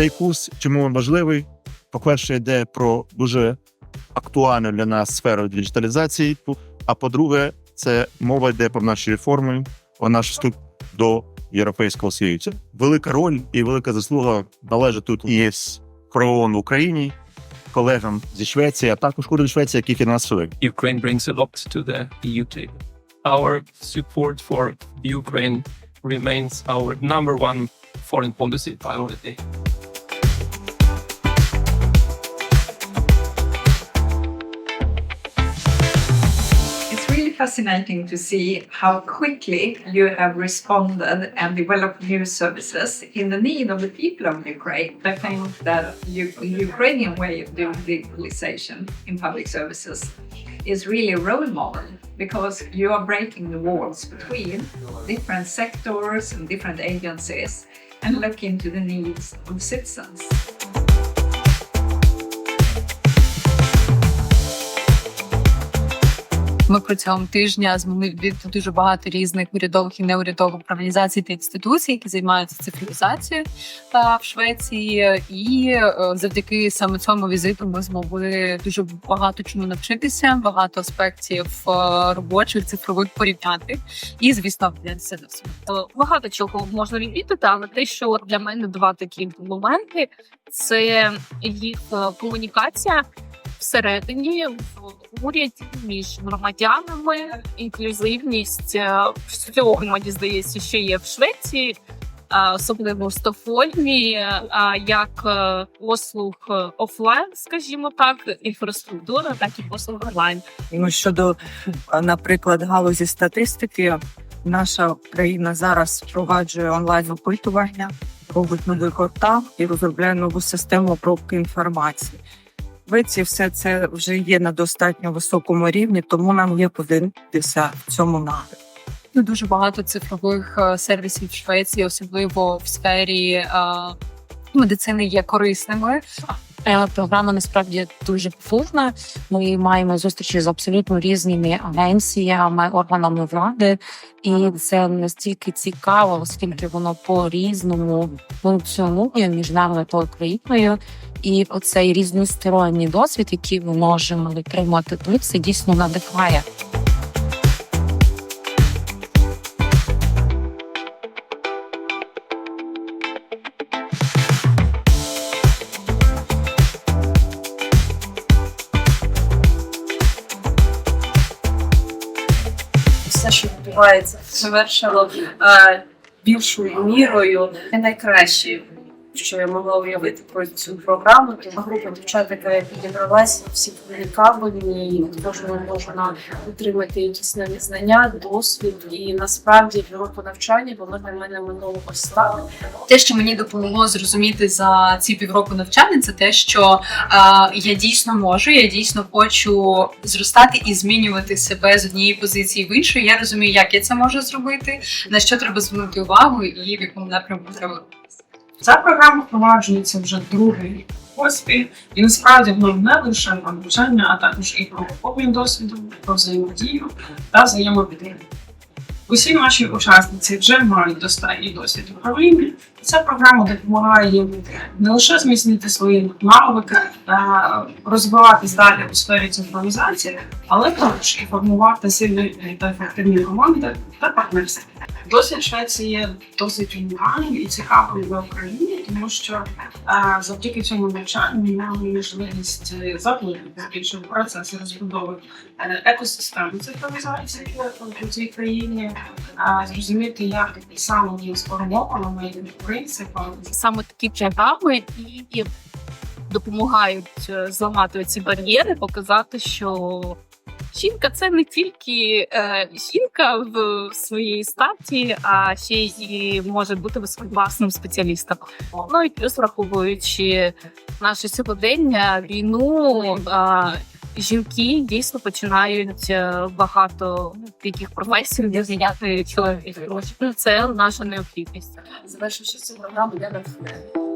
Цей курс чому він важливий? По-перше, йде про дуже актуальну для нас сферу діджиталізації. А по-друге, це мова йде про наші реформи, про наш вступ до Європейського Союзу. Велика роль і велика заслуга належить тут і з ПРООН в Україні, колегам зі Швеції, а також уряду Швеції, які фінансує. Ukraine brings a lot to the EU table. Our support for Ukraine remains our number one foreign policy priority. Fascinating to see how quickly you have responded and developed new services in the need of the people of Ukraine. I think that the Ukrainian way of doing digitalization in public services is really a role model because you are breaking the walls between different sectors and different agencies and look into the needs of citizens. Ми протягом тижня відвідати дуже багато різних урядових і неурядових організацій та інституцій, які займаються цифровізацією та в Швеції. І е, завдяки саме цьому візиту ми змогли дуже багато чому навчитися, багато аспектів е, робочих цифрових порівняти і, звісно, вдатися до всього. Е, багато чого можна відмітити, але те, що для мене два такі моменти це їх е, комунікація всередині в уряді між громадянами, інклюзивність е, всього мені здається, що є в Швеції. е, Особливо в Стокгольмі, е, як послуг офлайн, скажімо так, інфраструктура, так і послуг онлайн. Ну, щодо, наприклад, галузі статистики, наша країна зараз впроваджує онлайн опитування, робить новий портал і розробляє нову систему обробки інформації. Швеції все це вже є на достатньо високому рівні, тому нам є куди в цьому напрямку. Ну, дуже багато цифрових е, сервісів в Швеції, особливо в сфері е, медицини, є корисними. Е, Програма насправді дуже потужна. Ми маємо зустрічі з абсолютно різними агенціями, органами влади, і це настільки цікаво, оскільки воно по-різному функціонує між нами та Україною. І оцей різносторонній досвід, який ми можемо отримати тут, це дійсно надихає. все, що відбувається, завершило е, більшою мірою не найкраще, що я могла уявити про цю програму. Тому група дівчат, яка підібралася, всі комунікабельні, і від можна отримати якісь нові знання, досвід. І насправді півроку навчання воно для мене минуло ось. Те, що мені допомогло зрозуміти за ці півроку навчання, це те, що е, я дійсно можу, я дійсно хочу зростати і змінювати себе з однієї позиції в іншу. Я розумію, як я це можу зробити, на що треба звернути увагу і в якому напрямку треба. Ця програма впроваджується вже другий поспіль, і насправді воно не лише про навчання, а також і про обмін досвідом, про взаємодію та взаємопідтримку. Усі наші учасниці вже мають достатній досвід управління. Ця програма допомагає їм не лише зміцнити свої навики та розвиватись далі у сфері централізації, але також і формувати сильні та ефективні команди та партнерства. Досвід Швеції є досить унікальним і цікавим для України, тому що е, завдяки цьому навчанню маємо можливість е, заглибити більше в процес розбудови е, екосистеми цифровізації у цій країні, е, зрозуміти, як саме є сформовано медіа принципами, саме такі програми і допомагають е, зламати ці бар'єри, показати, що жінка це не тільки е, жінка в своїй статі, а ще й може бути висококласним спеціалістом. Ну і плюс враховуючи наше сьогодення, війну. Е, Жінки дійсно починають е, багато яких професій зайняти чоловік. Це наша необхідність. Завершивши цю програму, я натхнена.